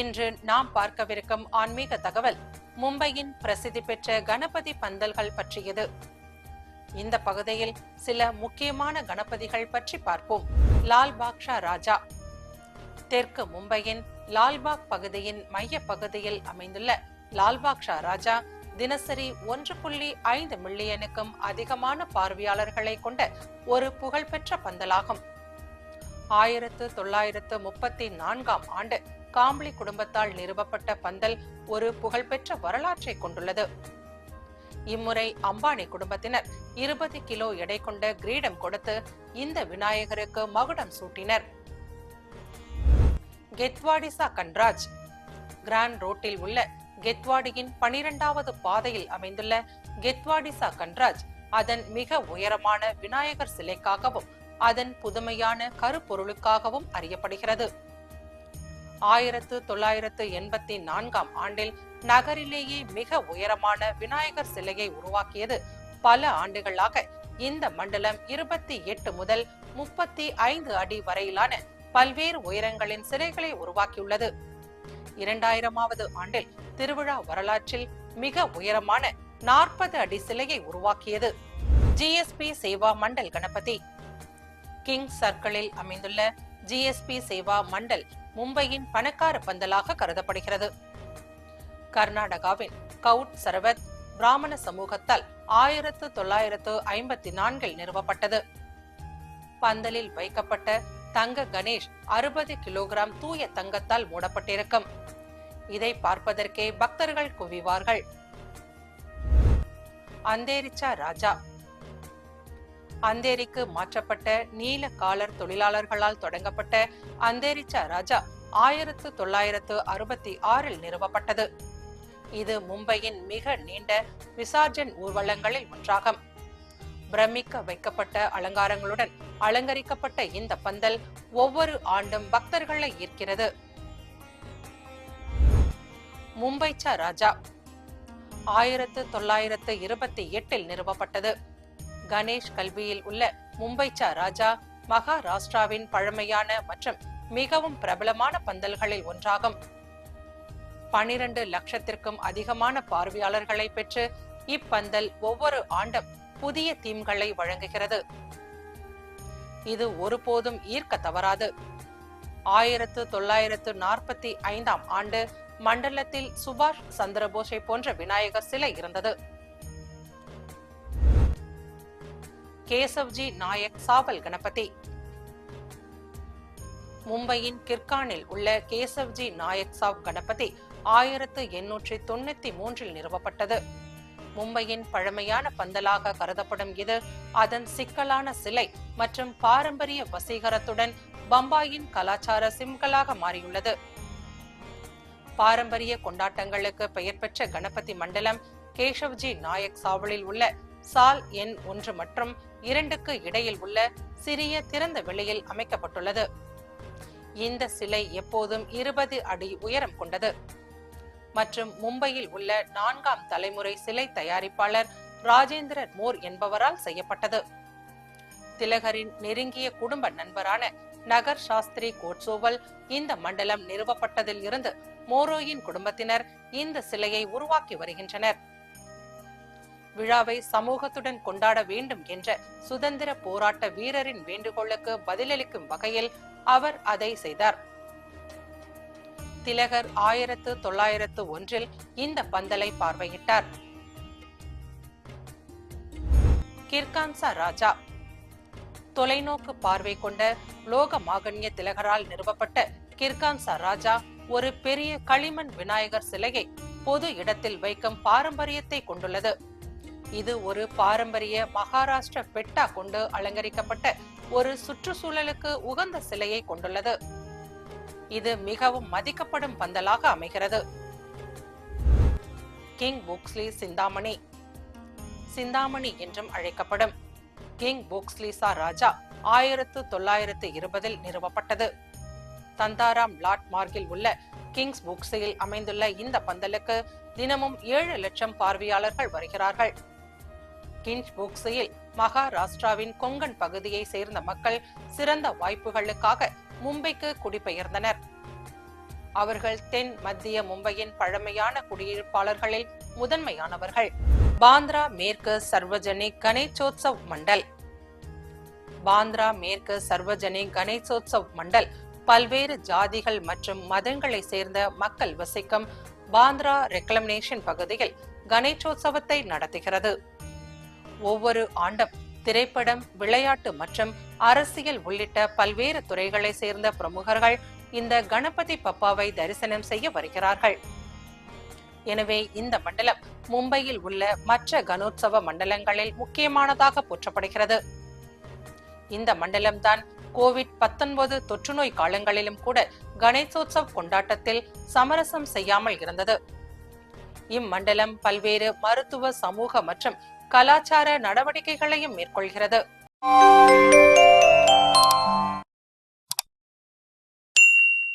இன்று நாம் பார்க்கவிருக்கும் ஆன்மீக தகவல் மும்பையின் பிரசித்தி பெற்ற கணபதி பந்தல்கள் பற்றியது. இந்த பகுதியில் சில முக்கியமான கணபதிகள் பற்றி பார்ப்போம். லால்பாக்ஷா ராஜா. தெற்கு மும்பையின் லால்பாக் பகுதியின் மைய பகுதியில் அமைந்துள்ள லால்பாக்ஷா ராஜா தினசரி ஒன்று புள்ளி ஐந்து மில்லியனுக்கும் அதிகமான பார்வையாளர்களை கொண்ட ஒரு புகழ்பெற்ற பந்தலாகும். ஆயிரத்து தொள்ளாயிரத்து முப்பத்தி நான்காம் ஆண்டு காம்ப்ளி குடும்பத்தால் நிறுவப்பட்ட பந்தல் ஒரு புகழ்பெற்ற வரலாற்றை கொண்டுள்ளது. இம்முறை அம்பானி குடும்பத்தினர் இருபது கிலோ எடை கொண்ட கிரீடம் கொடுத்து இந்த விநாயகருக்கு மகுடம் சூட்டினர். கெத்வாடிசா கன்ராஜ். கிராண்ட் ரோட்டில் உள்ள கெத்வாடியின் பனிரெண்டாவது பாதையில் அமைந்துள்ள கெத்வாடிசா கன்ராஜ் அதன் மிக உயரமான விநாயகர் சிலைக்காகவும் அதன் புதுமையான கருப்பொருளுக்காகவும் அறியப்படுகிறது. ஆயிரத்து தொள்ளாயிரத்து எண்பத்தி நான்காம் ஆண்டில் நகரிலேயே மிக உயரமான விநாயகர் சிலையை உருவாக்கியது பல ஆண்டுகளாக இந்த மண்டலம் இருபத்தி எட்டு முதல் முப்பத்தி ஐந்து அடி வரையிலான பல்வேறு உயரங்களின் சிலைகளை உருவாக்கியுள்ளது. இரண்டாயிரமாவது ஆண்டில் திருவிழா வரலாற்றில் மிக உயரமான நாற்பது அடி சிலையை உருவாக்கியது. ஜிஎஸ்பி சேவா மண்டல் கணபதி. கிங் சர்க்கிளில் அமைந்துள்ள ஜிஎஸ்பி சேவா மண்டல் மும்பையின் பணக்கார பந்தலாக கருதப்படுகிறது. கர்நாடகாவின் கவுட் சரவத் பிராமண சமூகத்தால் ஆயிரத்து தொள்ளாயிரத்து ஐம்பத்தி நான்கில் நிறுவப்பட்டது. பந்தலில் வைக்கப்பட்ட தங்க கணேஷ் அறுபது கிலோகிராம் தூய தங்கத்தால் மூடப்பட்டிருக்கும். இதை பார்ப்பதற்கே பக்தர்கள் குவிவார்கள். அந்தேரிச்சா ராஜா அந்தேரிக்கு மாற்றப்பட்ட நீல காலர் தொழிலாளர்களால் தொடங்கப்பட்ட அந்தேரிச்சா ராஜா ஆயிரத்து தொள்ளாயிரத்து அறுபத்தி ஆறில் நிறுவப்பட்டது. இது மும்பையின் மிக நீண்ட விசார்ஜன் ஊர்வலங்களில் ஒன்றாகும். பிரமிக்க வைக்கப்பட்ட அலங்காரங்களுடன் அலங்கரிக்கப்பட்ட இந்த பந்தல் ஒவ்வொரு ஆண்டும் பக்தர்களை ஈர்க்கிறது. மும்பைச்சா ராஜா ஆயிரத்து தொள்ளாயிரத்து இருபத்தி எட்டில் நிறுவப்பட்டது. கணேஷ் கல்வியில் உள்ள மும்பைச்சா ராஜா மகாராஷ்டிராவின் பழமையான மற்றும் மிகவும் பிரபலமான பந்தல்களில் ஒன்றாகும். பனிரண்டு லட்சத்திற்கும் அதிகமான பார்வையாளர்களை பெற்று இப்பந்தல் ஒவ்வொரு ஆண்டும் புதிய தீம்களை வழங்குகிறது. இது ஒருபோதும் ஈர்க்க தவறாது. ஆயிரத்து தொள்ளாயிரத்து நாற்பத்தி ஐந்தாம் ஆண்டு மண்டலத்தில் சுபாஷ் சந்திரபோஸை போன்ற விநாயகர் சிலை இருந்தது. கேசவ்ஜி நாயக் சாவல் கணபதி. மும்பையின் கிர்கானில் உள்ள கேசவ்ஜி நாயக் சாவ் கணபதி ஆயிரத்து எண்ணூற்றி தொண்ணூத்தி மூன்றில் நிறுவப்பட்டது. மும்பையின் பழமையான பந்தலாக கருதப்படும் இது அதன் சிக்கலான சிலை மற்றும் பாரம்பரிய வசீகரத்துடன் பம்பாயின் கலாச்சார சிம்களாக மாறியுள்ளது. பாரம்பரிய கொண்டாட்டங்களுக்கு பெயர் பெற்ற கணபதி மண்டலம் கேஷவ்ஜி நாயக் சாவலில் உள்ள சால் எண் ஒன்று மற்றும் இரண்டுக்கு இடையில் உள்ள சிறிய திறந்த வெளியில் அமைக்கப்பட்டுள்ளது. இந்த சிலை எப்போதும் இருபது அடி உயரம் கொண்டது. மற்றும் மும்பையில் உள்ள நான்காம் தலைமுறை சிலை தயாரிப்பாளர் ராஜேந்திர மோர் என்பவரால் செய்யப்பட்டது. திலகரின் நெருங்கிய குடும்ப நண்பரான நகர் சாஸ்திரி கோட்சோவல் இந்த மண்டலம் நிறுவப்பட்டதில் இருந்து மோரோயின் குடும்பத்தினர் இந்த சிலையை உருவாக்கி வருகின்றனர். விழாவை சமூகத்துடன் கொண்டாட வேண்டும் என்ற சுதந்திர போராட்ட வீரரின் வேண்டுகோளுக்கு பதிலளிக்கும் வகையில் அவர் அதை செய்தார். திலகர் ஆயிரத்து தொள்ளாயிரத்து ஒன்றில் இந்த பந்தலை பார்வையிட்டார். கிர்கான்சா ராஜா தொலைநோக்கு பார்வை கொண்ட லோக மாகன்ய திலகரால் நிறுவப்பட்ட கிர்கான்சா ராஜா ஒரு பெரிய களிமண் விநாயகர் சிலையை பொது இடத்தில் வைக்கும் பாரம்பரியத்தை கொண்டுள்ளது. இது ஒரு பாரம்பரிய மகாராஷ்டிர பெட்டா கொண்டு அலங்கரிக்கப்பட்ட ஒரு சுற்றுச்சூழலுக்கு உகந்த சிலையை கொண்டுள்ளது. இது மிகவும் மதிக்கப்படும் பந்தலாக அமைகிறது. கிங் புக்ஸ்லி சிந்தாமணி. சிந்தாமணி என்றும் அழைக்கப்படும். கிங் புக்ஸ்லிசா ராஜா ஆயிரத்து தொள்ளாயிரத்து இருபதில் நிறுவப்பட்டது. தந்தாராம் லாட் மார்க்கில் உள்ள கிங்ஸ் புக்ஸையில் அமைந்துள்ள இந்த பந்தலுக்கு தினமும் ஏழு லட்சம் பார்வையாளர்கள் வருகிறார்கள். கிஞ்ச் புக்ஸில் மகாராஷ்டிராவின் கொங்கன் பகுதியை சேர்ந்த மக்கள் சிறந்த வாய்ப்புகளுக்காக மும்பைக்கு குடிபெயர்ந்தனர். அவர்கள் தென் மத்திய மும்பையின் பழமையான குடியிருப்பாளர்களில் முதன்மையானவர்கள். பாந்த்ரா மேற்கு சர்வஜனிக் கணேசோத்சவ் மண்டல். பாந்த்ரா மேற்கு சர்வஜனிக் கணேசோத்சவ் மண்டல் பல்வேறு ஜாதிகள் மற்றும் மதங்களை சேர்ந்த மக்கள் வசிக்கும் பாந்த்ரா ரெக்ளமினேஷன் பகுதியில் கணேசோத்சவத்தை நடத்துகிறது. ஒவ்வொரு ஆண்டும் திரைப்படம் விளையாட்டு மற்றும் அரசியல் உள்ளிட்ட பல்வேறு துறைகளை சேர்ந்த பிரமுகர்கள் இந்த கணபதி பப்பாவை தரிசனம் செய்ய வருகிறார்கள். எனவே இந்த மண்டலம் மும்பையில் உள்ள மற்ற கணோத்சவ மண்டலங்களில் முக்கியமானதாக போற்றப்படுகிறது. இந்த மண்டலம்தான் கோவிட் பத்தொன்பது தொற்றுநோய் காலங்களிலும் கூட கணேசோத்சவ் கொண்டாட்டத்தில் சமரசம் செய்யாமல் இருந்தது. இம்மண்டலம் பல்வேறு மருத்துவ சமூக மற்றும் கலாச்சார நடவடிக்கைகளையும் மேற்கொள்கிறது.